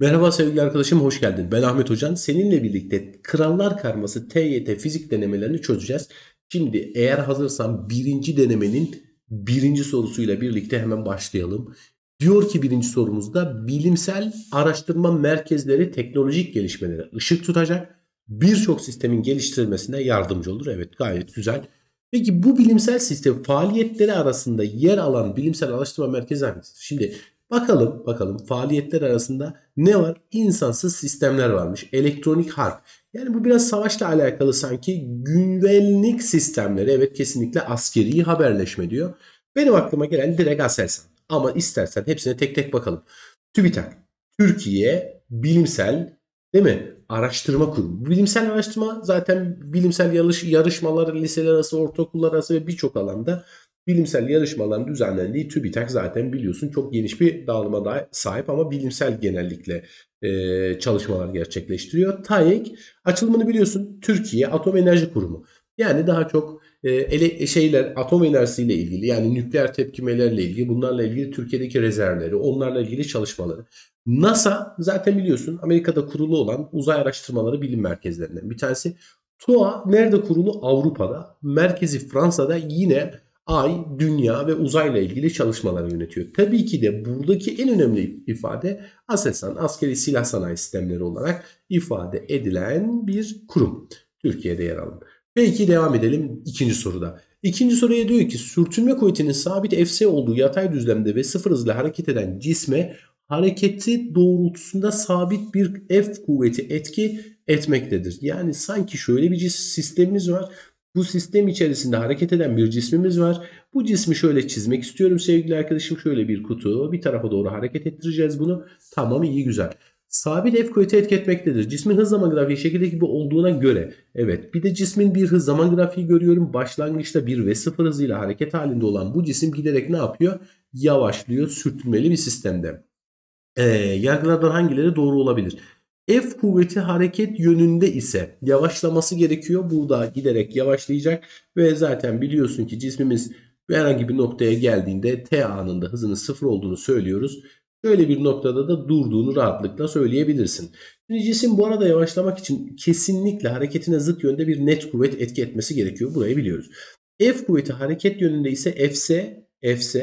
Merhaba sevgili arkadaşım, hoş geldin. Ben Ahmet Hocan. Seninle birlikte Krallar Karması TYT fizik denemelerini çözeceğiz. Şimdi eğer hazırsan birinci denemenin birinci sorusuyla birlikte hemen başlayalım. Diyor ki birinci sorumuzda bilimsel araştırma merkezleri teknolojik gelişmelere ışık tutacak. Birçok sistemin geliştirilmesine yardımcı olur. Evet gayet güzel. Peki bu bilimsel sistem faaliyetleri arasında yer alan bilimsel araştırma merkezi hangisidir? Şimdi Bakalım bakalım faaliyetler arasında ne var? İnsansız sistemler varmış. Elektronik harp. Yani bu biraz savaşla alakalı sanki güvenlik sistemleri. Evet kesinlikle askeri haberleşme diyor. Benim aklıma gelen direkt Aselsan. Ama istersen hepsine tek tek bakalım. TÜBİTAK. Türkiye Bilimsel değil mi? Araştırma Kurumu. Bilimsel araştırma zaten bilimsel yarış, yarışmalar, liseler arası, ortaokullar arası ve birçok alanda bilimsel yarışmaların düzenlendiği TÜBİTAK zaten biliyorsun çok geniş bir dağılıma da sahip ama bilimsel genellikle e, çalışmalar gerçekleştiriyor. TAEK açılımını biliyorsun Türkiye Atom Enerji Kurumu. Yani daha çok e, ele, şeyler atom enerjisiyle ilgili yani nükleer tepkimelerle ilgili bunlarla ilgili Türkiye'deki rezervleri onlarla ilgili çalışmaları. NASA zaten biliyorsun Amerika'da kurulu olan uzay araştırmaları bilim merkezlerinden bir tanesi. TUA nerede kurulu? Avrupa'da. Merkezi Fransa'da yine Ay, dünya ve uzayla ilgili çalışmaları yönetiyor. Tabii ki de buradaki en önemli ifade ASELSAN, askeri silah sanayi sistemleri olarak ifade edilen bir kurum. Türkiye'de yer alan. Peki devam edelim ikinci soruda. İkinci soruya diyor ki sürtünme kuvvetinin sabit Fs olduğu yatay düzlemde ve sıfır hızla hareket eden cisme hareketi doğrultusunda sabit bir F kuvveti etki etmektedir. Yani sanki şöyle bir sistemimiz var. Bu sistem içerisinde hareket eden bir cismimiz var. Bu cismi şöyle çizmek istiyorum sevgili arkadaşım. Şöyle bir kutu. Bir tarafa doğru hareket ettireceğiz bunu. Tamam iyi güzel. Sabit F kuvveti etki etmektedir. Cismin hız zaman grafiği şekilde gibi olduğuna göre. Evet bir de cismin bir hız zaman grafiği görüyorum. Başlangıçta 1 ve 0 hızıyla hareket halinde olan bu cisim giderek ne yapıyor? Yavaşlıyor sürtünmeli bir sistemde. Ee, yargılardan hangileri doğru olabilir? F kuvveti hareket yönünde ise yavaşlaması gerekiyor. Burada giderek yavaşlayacak ve zaten biliyorsun ki cismimiz herhangi bir noktaya geldiğinde t anında hızının sıfır olduğunu söylüyoruz. Böyle bir noktada da durduğunu rahatlıkla söyleyebilirsin. Şimdi cisim bu arada yavaşlamak için kesinlikle hareketine zıt yönde bir net kuvvet etki etmesi gerekiyor. Burayı biliyoruz. F kuvveti hareket yönünde ise Fs, Fs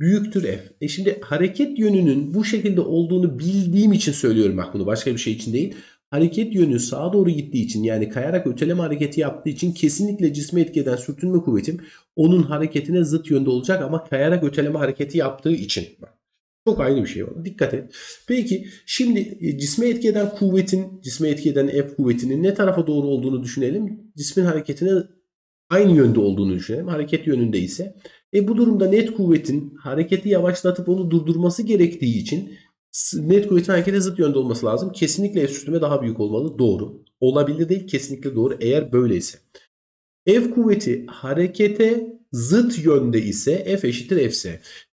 büyüktür f. E şimdi hareket yönünün bu şekilde olduğunu bildiğim için söylüyorum bak bunu başka bir şey için değil. Hareket yönü sağa doğru gittiği için yani kayarak öteleme hareketi yaptığı için kesinlikle cisme etki sürtünme kuvvetim onun hareketine zıt yönde olacak ama kayarak öteleme hareketi yaptığı için. Çok aynı bir şey var. Dikkat et. Peki şimdi e, cisme etki kuvvetin, cisme etki F kuvvetinin ne tarafa doğru olduğunu düşünelim. Cismin hareketine aynı yönde olduğunu düşünelim. Hareket yönünde ise e bu durumda net kuvvetin hareketi yavaşlatıp onu durdurması gerektiği için net kuvvetin harekete zıt yönde olması lazım. Kesinlikle F sürtünme daha büyük olmalı. Doğru. Olabilir değil. Kesinlikle doğru. Eğer böyleyse. F kuvveti harekete zıt yönde ise F eşittir Fs.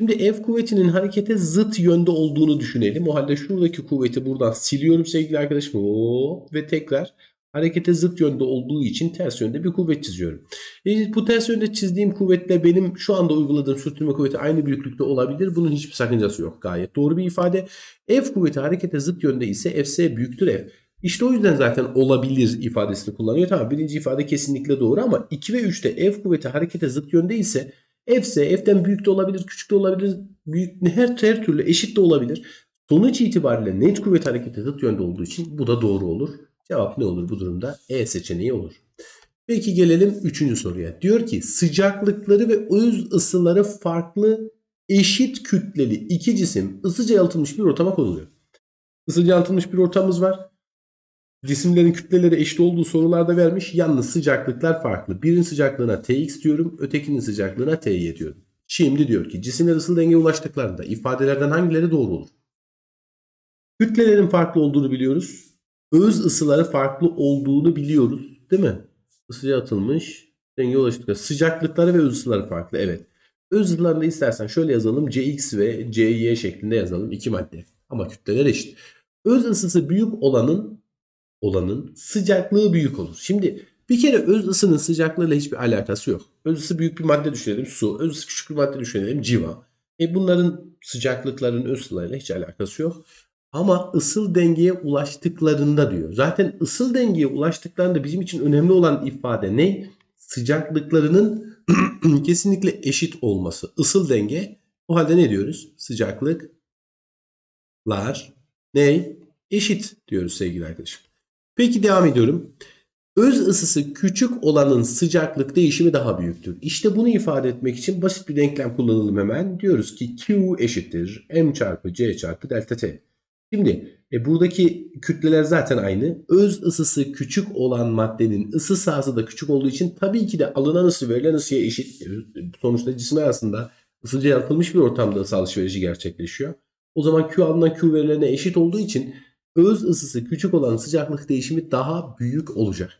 Şimdi F kuvvetinin harekete zıt yönde olduğunu düşünelim. O halde şuradaki kuvveti buradan siliyorum sevgili arkadaşım. Oo, ve tekrar harekete zıt yönde olduğu için ters yönde bir kuvvet çiziyorum. E, bu ters yönde çizdiğim kuvvetle benim şu anda uyguladığım sürtünme kuvveti aynı büyüklükte olabilir. Bunun hiçbir sakıncası yok. Gayet doğru bir ifade. F kuvveti harekete zıt yönde ise Fs büyüktür F. İşte o yüzden zaten olabilir ifadesini kullanıyor. Tamam birinci ifade kesinlikle doğru ama 2 ve 3'te F kuvveti harekete zıt yönde ise Fs F'den büyük de olabilir, küçük de olabilir, büyük her, her türlü eşit de olabilir. Sonuç itibariyle net kuvvet harekete zıt yönde olduğu için bu da doğru olur. Cevap ne olur bu durumda? E seçeneği olur. Peki gelelim üçüncü soruya. Diyor ki sıcaklıkları ve öz ısıları farklı eşit kütleli iki cisim ısıca yalıtılmış bir ortama konuluyor. Isıca yalıtılmış bir ortamımız var. Cisimlerin kütleleri eşit olduğu sorularda vermiş. Yalnız sıcaklıklar farklı. Birinin sıcaklığına Tx diyorum. Ötekinin sıcaklığına Ty diyorum. Şimdi diyor ki cisimler ısıl dengeye ulaştıklarında ifadelerden hangileri doğru olur? Kütlelerin farklı olduğunu biliyoruz öz ısıları farklı olduğunu biliyoruz. Değil mi? Isıya atılmış. Denge ulaştık. Sıcaklıkları ve öz ısıları farklı. Evet. Öz ısılarını istersen şöyle yazalım. Cx ve Cy şeklinde yazalım. iki madde. Ama kütleler eşit. Öz ısısı büyük olanın olanın sıcaklığı büyük olur. Şimdi bir kere öz ısının sıcaklığıyla hiçbir alakası yok. Öz ısı büyük bir madde düşünelim. Su. Öz ısı küçük bir madde düşünelim. Civa. E bunların sıcaklıkların öz ısılarıyla hiç alakası yok. Ama ısıl dengeye ulaştıklarında diyor. Zaten ısıl dengeye ulaştıklarında bizim için önemli olan ifade ne? Sıcaklıklarının kesinlikle eşit olması. Isıl denge. O halde ne diyoruz? Sıcaklıklar ne? Eşit diyoruz sevgili arkadaşım. Peki devam ediyorum. Öz ısısı küçük olanın sıcaklık değişimi daha büyüktür. İşte bunu ifade etmek için basit bir denklem kullanalım hemen. Diyoruz ki Q eşittir M çarpı C çarpı delta T. Şimdi e, buradaki kütleler zaten aynı. Öz ısısı küçük olan maddenin ısı sahası da küçük olduğu için tabii ki de alınan ısı verilen ısıya eşit. E, Sonuçta cisimler arasında ısıca yaratılmış bir ortamda ısı alışverişi gerçekleşiyor. O zaman Q alınan Q verilerine eşit olduğu için öz ısısı küçük olan sıcaklık değişimi daha büyük olacak.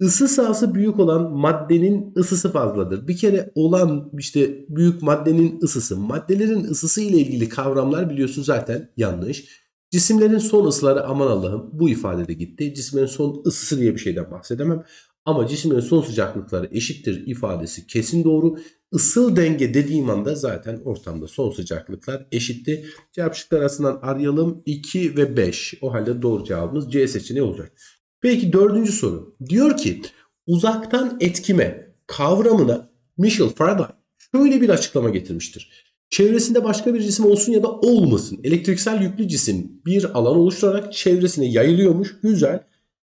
Isı sahası büyük olan maddenin ısısı fazladır. Bir kere olan işte büyük maddenin ısısı. Maddelerin ısısı ile ilgili kavramlar biliyorsun zaten yanlış. Cisimlerin son ısıları aman Allah'ım bu ifadede gitti. Cisimlerin son ısısı diye bir şeyden bahsedemem. Ama cisimlerin son sıcaklıkları eşittir ifadesi kesin doğru. Isıl denge dediğim anda zaten ortamda son sıcaklıklar eşitti. Cevap şıkları arasından arayalım 2 ve 5. O halde doğru cevabımız C seçeneği olacak. Peki dördüncü soru. Diyor ki uzaktan etkime kavramına Michel Faraday şöyle bir açıklama getirmiştir. Çevresinde başka bir cisim olsun ya da olmasın. Elektriksel yüklü cisim bir alan oluşturarak çevresine yayılıyormuş. Güzel.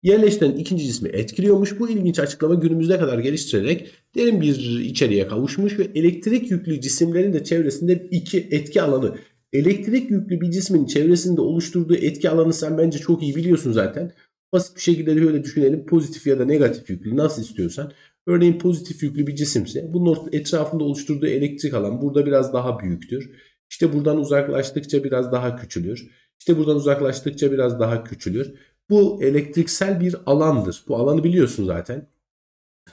Yerleştiren ikinci cismi etkiliyormuş. Bu ilginç açıklama günümüze kadar geliştirerek derin bir içeriğe kavuşmuş ve elektrik yüklü cisimlerin de çevresinde iki etki alanı. Elektrik yüklü bir cismin çevresinde oluşturduğu etki alanı sen bence çok iyi biliyorsun zaten. Basit bir şekilde de şöyle düşünelim. Pozitif ya da negatif yüklü nasıl istiyorsan. Örneğin pozitif yüklü bir cisimse bunun etrafında oluşturduğu elektrik alan burada biraz daha büyüktür. İşte buradan uzaklaştıkça biraz daha küçülür. İşte buradan uzaklaştıkça biraz daha küçülür. Bu elektriksel bir alandır. Bu alanı biliyorsun zaten.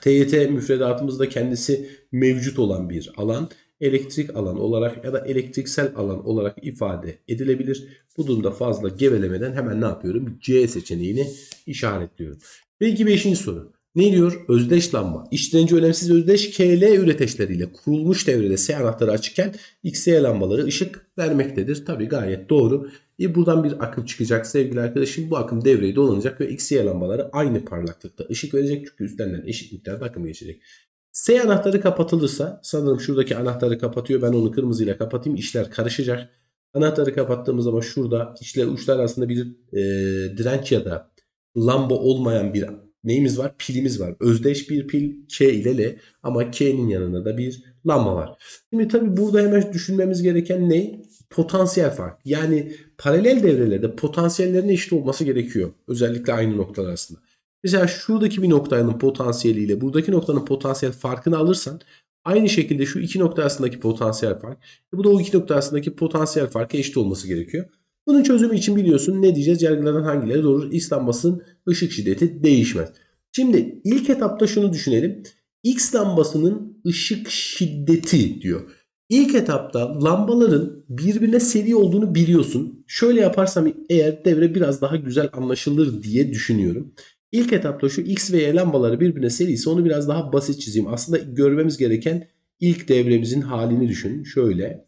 TYT müfredatımızda kendisi mevcut olan bir alan. Elektrik alan olarak ya da elektriksel alan olarak ifade edilebilir. Bu durumda fazla gevelemeden hemen ne yapıyorum? C seçeneğini işaretliyorum. Peki 5. soru. Ne diyor? Özdeşlanma. İşlenci önemsiz özdeş KL üreteçleriyle kurulmuş devrede S anahtarı açıkken XY lambaları ışık vermektedir. Tabi gayet doğru. E buradan bir akım çıkacak sevgili arkadaşım. Bu akım devreyi dolanacak ve XY lambaları aynı parlaklıkta ışık verecek. Çünkü üstlerinden eşit miktarda akım geçecek. S anahtarı kapatılırsa sanırım şuradaki anahtarı kapatıyor. Ben onu kırmızıyla kapatayım. İşler karışacak. Anahtarı kapattığımız zaman şurada içler uçlar arasında bir e, direnç ya da lamba olmayan bir neyimiz var? Pilimiz var. Özdeş bir pil K ile L ama K'nin yanında da bir lamba var. Şimdi tabi burada hemen düşünmemiz gereken ne? Potansiyel fark. Yani paralel devrelerde potansiyellerin eşit olması gerekiyor. Özellikle aynı noktalar arasında. Mesela şuradaki bir noktanın potansiyeliyle buradaki noktanın potansiyel farkını alırsan aynı şekilde şu iki nokta arasındaki potansiyel fark bu da o iki nokta arasındaki potansiyel farka eşit olması gerekiyor. Bunun çözümü için biliyorsun ne diyeceğiz? Yargılardan hangileri doğru? X lambasının ışık şiddeti değişmez. Şimdi ilk etapta şunu düşünelim. X lambasının ışık şiddeti diyor. İlk etapta lambaların birbirine seri olduğunu biliyorsun. Şöyle yaparsam eğer devre biraz daha güzel anlaşılır diye düşünüyorum. İlk etapta şu X ve Y lambaları birbirine seri ise onu biraz daha basit çizeyim. Aslında görmemiz gereken ilk devremizin halini düşün. Şöyle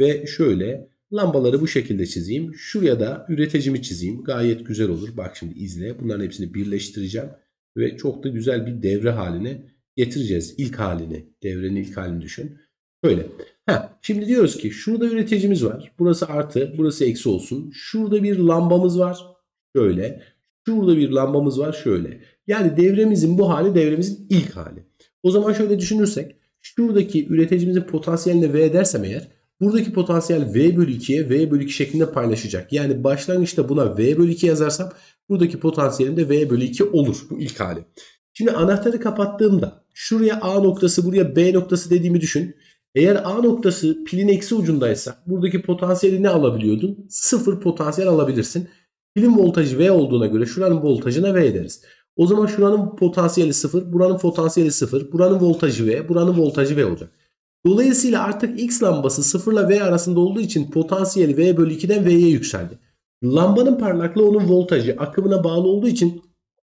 ve şöyle lambaları bu şekilde çizeyim. Şuraya da üreticimi çizeyim. Gayet güzel olur. Bak şimdi izle. Bunların hepsini birleştireceğim. Ve çok da güzel bir devre haline getireceğiz. İlk halini. Devrenin ilk halini düşün. Böyle. Ha, şimdi diyoruz ki şurada üreticimiz var. Burası artı, burası eksi olsun. Şurada bir lambamız var. Şöyle. Şurada bir lambamız var şöyle. Yani devremizin bu hali devremizin ilk hali. O zaman şöyle düşünürsek şuradaki üreticimizin potansiyeline V dersem eğer buradaki potansiyel V bölü 2'ye V bölü 2 şeklinde paylaşacak. Yani başlangıçta buna V bölü 2 yazarsam buradaki potansiyelim de V bölü 2 olur bu ilk hali. Şimdi anahtarı kapattığımda şuraya A noktası buraya B noktası dediğimi düşün. Eğer A noktası pilin eksi ucundaysa buradaki potansiyeli ne alabiliyordun? Sıfır potansiyel alabilirsin. Pilin voltajı V olduğuna göre şuranın voltajına V deriz. O zaman şuranın potansiyeli 0, buranın potansiyeli 0, buranın voltajı V, buranın voltajı V olacak. Dolayısıyla artık X lambası 0 ile V arasında olduğu için potansiyeli V bölü 2'den V'ye yükseldi. Lambanın parlaklığı onun voltajı akımına bağlı olduğu için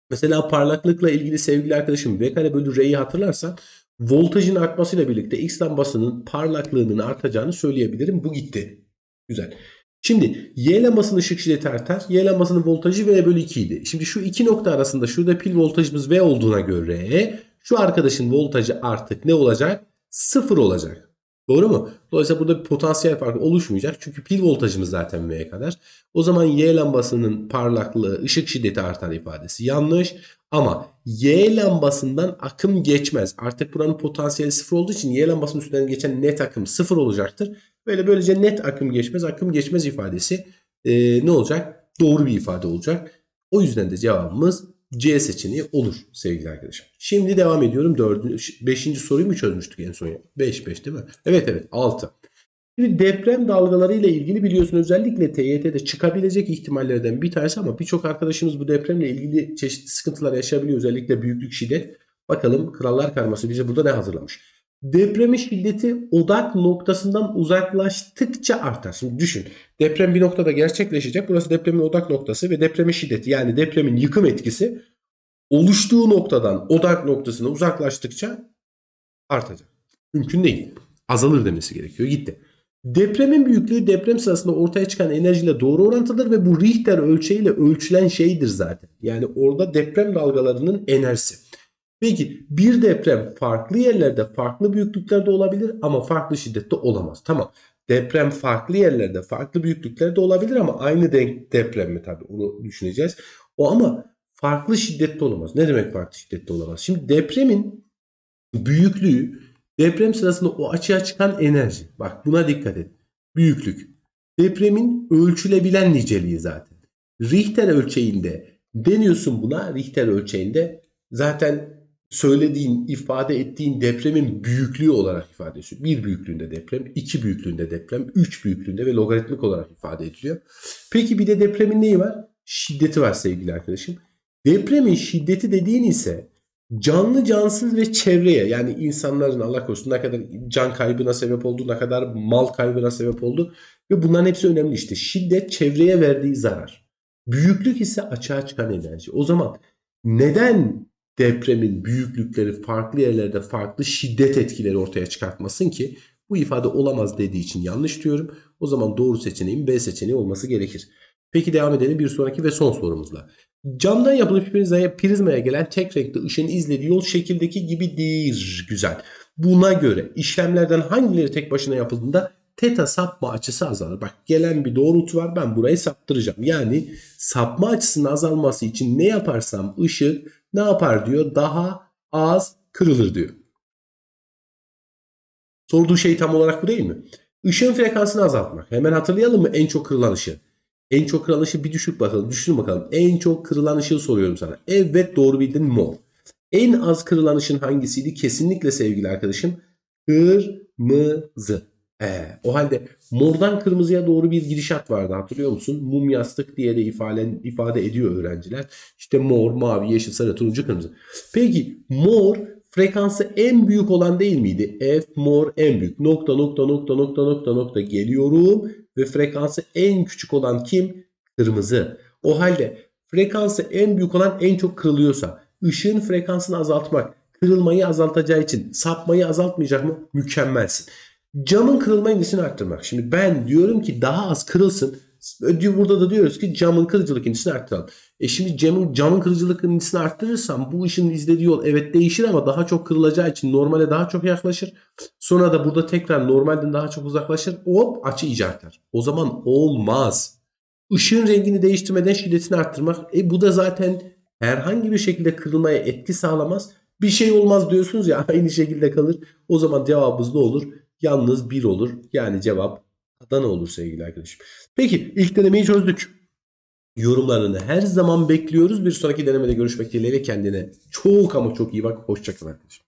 mesela parlaklıkla ilgili sevgili arkadaşım V kare bölü R'yi hatırlarsan voltajın artmasıyla birlikte X lambasının parlaklığının artacağını söyleyebilirim. Bu gitti. Güzel. Şimdi Y lambasının ışık şiddeti artar. Y lambasının voltajı V bölü 2 idi. Şimdi şu iki nokta arasında şurada pil voltajımız V olduğuna göre şu arkadaşın voltajı artık ne olacak? Sıfır olacak. Doğru mu? Dolayısıyla burada bir potansiyel farkı oluşmayacak. Çünkü pil voltajımız zaten V'ye kadar. O zaman Y lambasının parlaklığı, ışık şiddeti artar ifadesi yanlış. Ama Y lambasından akım geçmez. Artık buranın potansiyeli sıfır olduğu için Y lambasının üstünden geçen net akım sıfır olacaktır. Böyle böylece net akım geçmez, akım geçmez ifadesi e, ne olacak? Doğru bir ifade olacak. O yüzden de cevabımız C seçeneği olur sevgili arkadaşlar. Şimdi devam ediyorum. Dördüncü, beşinci soruyu mu çözmüştük en son? 5 5 değil mi? Evet evet 6. Şimdi deprem dalgaları ile ilgili biliyorsun özellikle TYT'de çıkabilecek ihtimallerden bir tanesi ama birçok arkadaşımız bu depremle ilgili çeşitli sıkıntılar yaşayabiliyor. Özellikle büyüklük şiddet. Bakalım krallar karması bize burada ne hazırlamış? Depremin şiddeti odak noktasından uzaklaştıkça artar. Şimdi düşün. Deprem bir noktada gerçekleşecek. Burası depremin odak noktası ve depremin şiddeti yani depremin yıkım etkisi oluştuğu noktadan odak noktasına uzaklaştıkça artacak. Mümkün değil. Azalır demesi gerekiyor. Gitti. Depremin büyüklüğü deprem sırasında ortaya çıkan enerjiyle doğru orantılıdır ve bu Richter ölçeğiyle ölçülen şeydir zaten. Yani orada deprem dalgalarının enerjisi. Peki bir deprem farklı yerlerde farklı büyüklüklerde olabilir ama farklı şiddette olamaz. Tamam. Deprem farklı yerlerde farklı büyüklüklerde olabilir ama aynı denk deprem mi tabii onu düşüneceğiz. O ama farklı şiddette olamaz. Ne demek farklı şiddette olamaz? Şimdi depremin büyüklüğü deprem sırasında o açığa çıkan enerji. Bak buna dikkat et. Büyüklük. Depremin ölçülebilen niceliği zaten. Richter ölçeğinde deniyorsun buna. Richter ölçeğinde zaten söylediğin, ifade ettiğin depremin büyüklüğü olarak ifade ediyorsun. Bir büyüklüğünde deprem, iki büyüklüğünde deprem, üç büyüklüğünde ve logaritmik olarak ifade ediliyor. Peki bir de depremin neyi var? Şiddeti var sevgili arkadaşım. Depremin şiddeti dediğin ise canlı cansız ve çevreye yani insanların Allah korusun ne kadar can kaybına sebep oldu, ne kadar mal kaybına sebep oldu ve bunların hepsi önemli işte. Şiddet çevreye verdiği zarar. Büyüklük ise açığa çıkan enerji. O zaman neden depremin büyüklükleri farklı yerlerde farklı şiddet etkileri ortaya çıkartmasın ki bu ifade olamaz dediği için yanlış diyorum. O zaman doğru seçeneğin B seçeneği olması gerekir. Peki devam edelim bir sonraki ve son sorumuzla. Camdan yapılmış prizmaya, prizmaya gelen tek renkli ışığın izlediği yol şekildeki gibi değil. Güzel. Buna göre işlemlerden hangileri tek başına yapıldığında teta sapma açısı azalır. Bak gelen bir doğrultu var ben burayı saptıracağım. Yani sapma açısının azalması için ne yaparsam ışık ne yapar diyor? Daha az kırılır diyor. Sorduğu şey tam olarak bu değil mi? Işığın frekansını azaltmak. Hemen hatırlayalım mı en çok kırılan ışığı? En çok kırılan ışığı bir düşük bakalım. Düşün bakalım. En çok kırılan ışığı soruyorum sana. Evet doğru bildin mor. En az kırılan ışın hangisiydi? Kesinlikle sevgili arkadaşım. Kırmızı. Ee, o halde mordan kırmızıya doğru bir gidişat vardı hatırlıyor musun? Mum yastık diye de ifade, ifade ediyor öğrenciler. İşte mor, mavi, yeşil, sarı, turuncu, kırmızı. Peki mor frekansı en büyük olan değil miydi? F mor en büyük. Nokta nokta nokta nokta nokta nokta geliyorum ve frekansı en küçük olan kim? Kırmızı. O halde frekansı en büyük olan en çok kırılıyorsa ışığın frekansını azaltmak kırılmayı azaltacağı için sapmayı azaltmayacak mı? Mükemmelsin. Camın kırılma indisini arttırmak. Şimdi ben diyorum ki daha az kırılsın. Burada da diyoruz ki camın kırıcılık indisini arttıralım. E şimdi camın, camın kırıcılık indisini arttırırsam bu ışın izlediği yol evet değişir ama daha çok kırılacağı için normale daha çok yaklaşır. Sonra da burada tekrar normalden daha çok uzaklaşır. Hop açı iyice artar. O zaman olmaz. Işığın rengini değiştirmeden şiddetini arttırmak. E bu da zaten herhangi bir şekilde kırılmaya etki sağlamaz. Bir şey olmaz diyorsunuz ya aynı şekilde kalır. O zaman cevabımız ne olur? Yalnız 1 olur. Yani cevap Adana olur sevgili arkadaşım. Peki ilk denemeyi çözdük. Yorumlarını her zaman bekliyoruz. Bir sonraki denemede görüşmek dileğiyle kendine çok ama çok iyi bak. Hoşçakal arkadaşım.